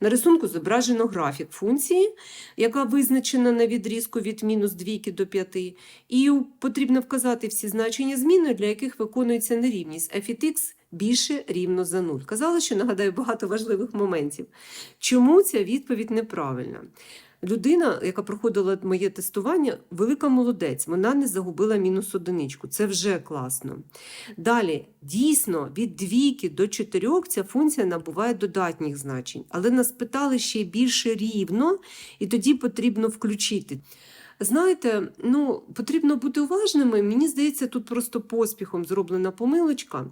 На рисунку зображено графік функції, яка визначена на відрізку від мінус 2 до 5, і потрібно вказати всі значення зміни, для яких виконується нерівність. F від x більше рівно за 0. Казала, що нагадаю багато важливих моментів. Чому ця відповідь неправильна? Людина, яка проходила моє тестування, велика молодець, вона не загубила мінус одиничку. Це вже класно. Далі, дійсно, від двійки до чотирьох ця функція набуває додатніх значень, але нас питали ще більше рівно, і тоді потрібно включити. Знаєте, ну, потрібно бути уважними. Мені здається, тут просто поспіхом зроблена помилочка.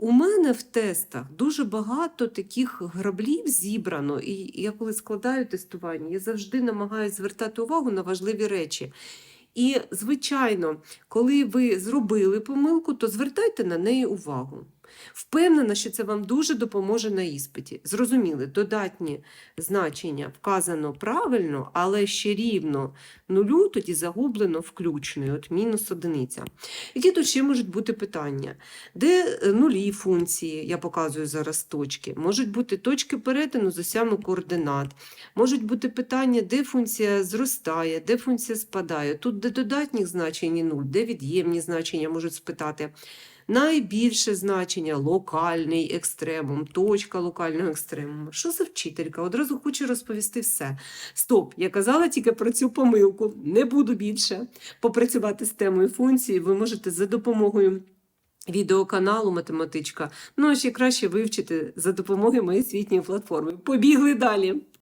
У мене в тестах дуже багато таких граблів зібрано, і я коли складаю тестування, я завжди намагаюся звертати увагу на важливі речі. І, звичайно, коли ви зробили помилку, то звертайте на неї увагу. Впевнена, що це вам дуже допоможе на іспиті. Зрозуміли, додатні значення вказано правильно, але ще рівно нулю, тоді загублено включною, от мінус одиниця. Які тут ще можуть бути питання? Де е, нулі функції, я показую зараз точки, можуть бути точки перетину з осями координат, можуть бути питання, де функція зростає, де функція спадає. Тут де додатніх значень нуль, де від'ємні значення можуть спитати. Найбільше значення локальний екстремум, точка локального екстремуму. Що за вчителька? Одразу хочу розповісти все. Стоп, я казала тільки про цю помилку. Не буду більше попрацювати з темою функції. Ви можете за допомогою відеоканалу Математичка, ну а ще краще вивчити за допомогою моєї освітньої платформи. Побігли далі.